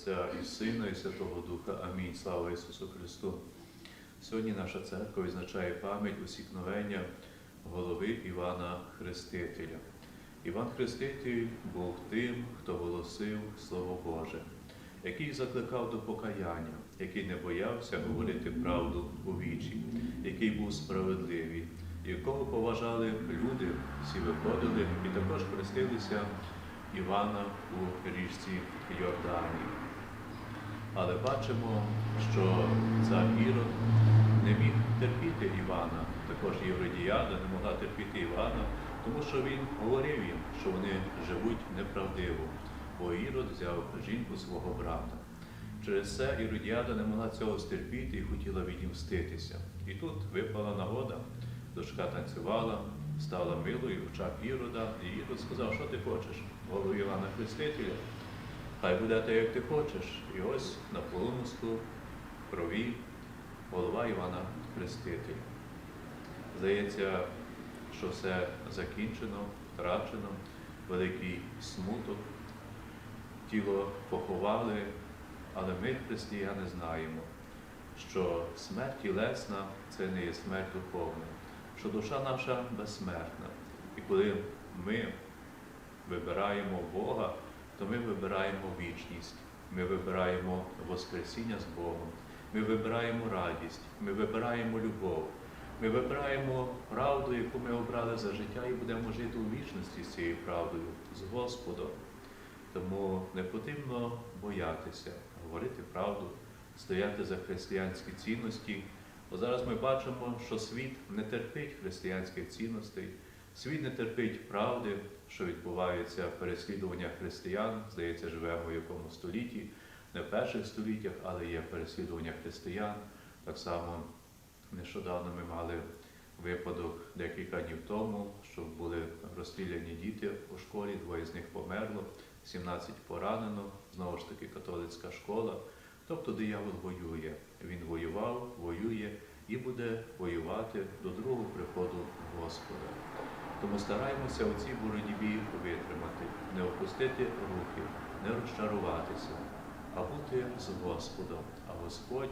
Отця і Сина, і Святого Духа. Амінь. Слава Ісусу Христу. Сьогодні наша церква відзначає пам'ять усікновення голови Івана Хрестителя. Іван Хреститель був тим, хто голосив Слово Боже, який закликав до покаяння, який не боявся говорити правду у вічі, який був справедливий, якого поважали люди, всі виходили і також хрестилися Івана у річці Йорданії. Але бачимо, що цар Ірод не міг терпіти Івана, також Євродіяда не могла терпіти Івана, тому що він говорив їм, що вони живуть неправдиво, бо Ірод взяв жінку свого брата. Через це Іродіада не могла цього стерпіти і хотіла відімститися. І тут випала нагода, дочка танцювала, стала милою в очах Ірода, і Ірод сказав, що ти хочеш, голову Івана Хрестителя. Хай буде те, як ти хочеш. І ось на полумосту крові голова Івана Хрестителя. Здається, що все закінчено, втрачено, великий смуток, тіло поховали, але ми, християни, знаємо, що смерть тілесна це не є смерть духовна, що душа наша безсмертна. І коли ми вибираємо Бога, то ми вибираємо вічність, ми вибираємо Воскресіння з Богом, ми вибираємо радість, ми вибираємо любов, ми вибираємо правду, яку ми обрали за життя, і будемо жити у вічності з цією правдою, з Господом. Тому не потрібно боятися говорити правду, стояти за християнські цінності. Бо зараз ми бачимо, що світ не терпить християнських цінностей, світ не терпить правди, що відбувається переслідування християн. Здається, живемо в якому столітті, не в перших століттях, але є переслідування християн. Так само нещодавно ми мали випадок декілька днів тому, що були розстріляні діти у школі, двоє з них померло, 17 поранено, знову ж таки католицька школа. Тобто диявол воює. Він воював, воює і буде воювати до другого приходу Господа. Тому стараємося у цій боротьбі витримати, не опустити руки, не розчаруватися, а бути з Господом. А Господь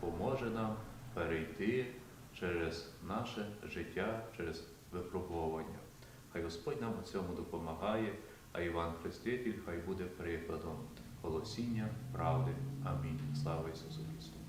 поможе нам перейти через наше життя, через випробовування. Хай Господь нам у цьому допомагає, а Іван Хреститель хай буде прикладом голосіння правди. Амінь. Слава Ісусу Христу!